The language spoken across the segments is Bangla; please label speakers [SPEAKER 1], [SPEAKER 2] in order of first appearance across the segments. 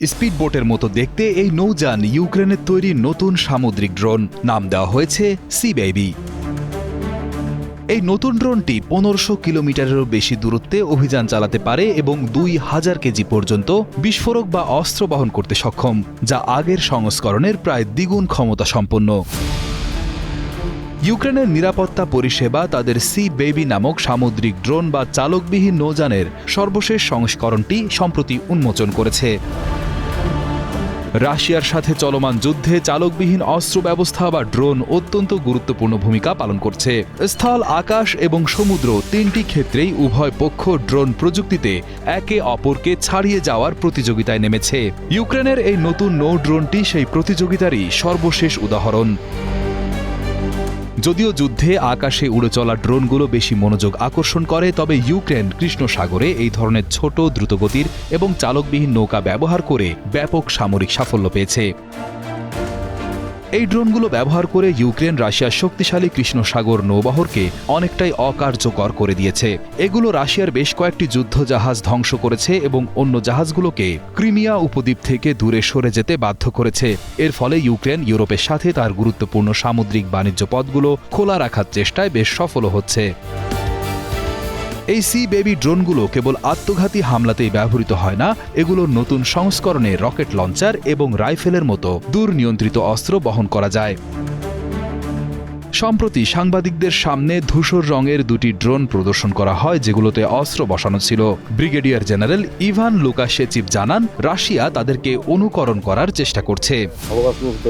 [SPEAKER 1] স্পিডবোটের মতো দেখতে এই নৌযান ইউক্রেনের তৈরি নতুন সামুদ্রিক ড্রোন। নাম দেওয়া হয়েছে সি বেবি এই নতুন ড্রোনটি পনেরোশো কিলোমিটারেরও বেশি দূরত্বে অভিযান চালাতে পারে এবং দুই হাজার কেজি পর্যন্ত বিস্ফোরক বা অস্ত্র বহন করতে সক্ষম, যা আগের সংস্করণের প্রায় দ্বিগুণ ক্ষমতা সম্পন্ন। ইউক্রেনের নিরাপত্তা পরিষেবা তাদের সি বেবি নামক সামুদ্রিক ড্রোন বা চালকবিহীন নৌযানের সর্বশেষ সংস্করণটি সম্প্রতি উন্মোচন করেছে। রাশিয়ার সাথে চলমান যুদ্ধে চালকবিহীন অস্ত্র ব্যবস্থা বা ড্রোন অত্যন্ত গুরুত্বপূর্ণ ভূমিকা পালন করছে। স্থল, আকাশ এবং সমুদ্র তিনটি ক্ষেত্রেই উভয় পক্ষ ড্রোন প্রযুক্তিতে একে অপরকে ছাড়িয়ে যাওয়ার প্রতিযোগিতায় নেমেছে। ইউক্রেনের এই নতুন নৌ ড্রোনটি সেই প্রতিযোগিতারই সর্বশেষ উদাহরণ। যদিও যুদ্ধে আকাশে উড়ে চলা ড্রোনগুলো বেশি মনোযোগ আকর্ষণ করে, তবে ইউক্রেন কৃষ্ণ সাগরে এই ধরনের ছোট দ্রুতগতির এবং চালকবিহীন নৌকা ব্যবহার করে ব্যাপক সামরিক সাফল্য পেয়েছে। এই ড্রোনগুলো ব্যবহার করে ইউক্রেন রাশিয়ার শক্তিশালী কৃষ্ণ সাগর নৌবহরকে অনেকটাই অকার্যকর করে দিয়েছে। এগুলো রাশিয়ার বেশ কয়েকটি যুদ্ধ জাহাজ ধ্বংস করেছে এবং অন্য জাহাজগুলোকে ক্রিমিয়া উপদ্বীপ থেকে দূরে সরে যেতে বাধ্য করেছে। এর ফলে ইউক্রেন ইউরোপের সাথে তার গুরুত্বপূর্ণ সামুদ্রিক বাণিজ্য পথগুলো খোলা রাখার চেষ্টায় বেশ সফল হচ্ছে। এই সি বেবি ড্রোনগুলো কেবল আত্মঘাতী হামলাতেই ব্যবহৃত হয় না, এগুলো নতুন সংস্করণে রকেট লঞ্চার এবং রাইফেলের মতো দূর নিয়ন্ত্রিত অস্ত্র বহন করা যায়। সম্প্রতি সাংবাদিকদের সামনে ধূসর রঙের দুটি ড্রোন প্রদর্শন করা হয়, যেগুলোতে অস্ত্র বসানো ছিল। ব্রিগেডিয়ার জেনারেল ইভান লুকাশেচিভ জানান, রাশিয়া তাদেরকে অনুকরণ করার চেষ্টা করছে।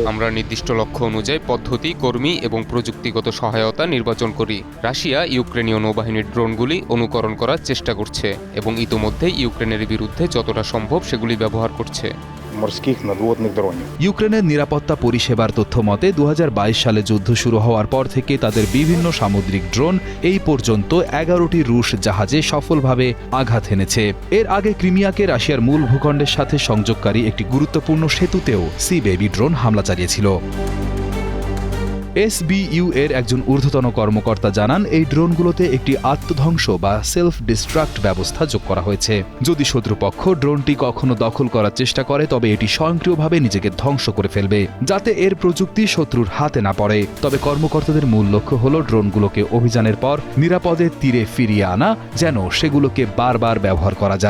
[SPEAKER 2] আমরা নির্দিষ্ট লক্ষ্য অনুযায়ী পদ্ধতি, কর্মী এবং প্রযুক্তিগত সহায়তা নির্বাচন করি। রাশিয়া ইউক্রেনীয় নৌবাহিনীর ড্রোনগুলি অনুকরণ করার চেষ্টা করছে এবং ইতোমধ্যেই ইউক্রেনের বিরুদ্ধে যতটা সম্ভব সেগুলি ব্যবহার করছে।
[SPEAKER 3] মর্স্কিক নদবদনিক দ্রোণী
[SPEAKER 1] ইউক্রেনের নিরাপত্তা পরিষেবার তথ্য মতে দু হাজার বাইশ সালে যুদ্ধ শুরু হওয়ার পর থেকে তাদের বিভিন্ন সামুদ্রিক ড্রোন এই পর্যন্ত এগারোটি রুশ জাহাজে সফলভাবে আঘাত এনেছে। এর আগে ক্রিমিয়াকে রাশিয়ার মূল ভূখণ্ডের সাথে সংযোগকারী একটি গুরুত্বপূর্ণ সেতুতেও সি বেবি ড্রোন হামলা চালিয়েছিল। এসবিইউ এর একজন ঊর্ধ্বতন কর্মকর্তা জানান, এই ড্রোনগুলোতে একটি আত্মধ্বংস বা সেলফ ডিস্ট্রাক্ট ব্যবস্থা যোগ করা হয়েছে। যদি শত্রুপক্ষ ড্রোনটি কখনো দখল করার চেষ্টা করে, তবে এটি স্বয়ংক্রিয়ভাবে নিজেকে ধ্বংস করে ফেলবে, যাতে এর প্রযুক্তি শত্রুর হাতে না পড়ে। তবে কর্মকর্তাদের মূল লক্ষ্য হল ড্রোনগুলোকে অভিযানের পর নিরাপদে তীরে ফিরিয়ে আনা, যেন সেগুলোকে বারবার ব্যবহার করা যায়।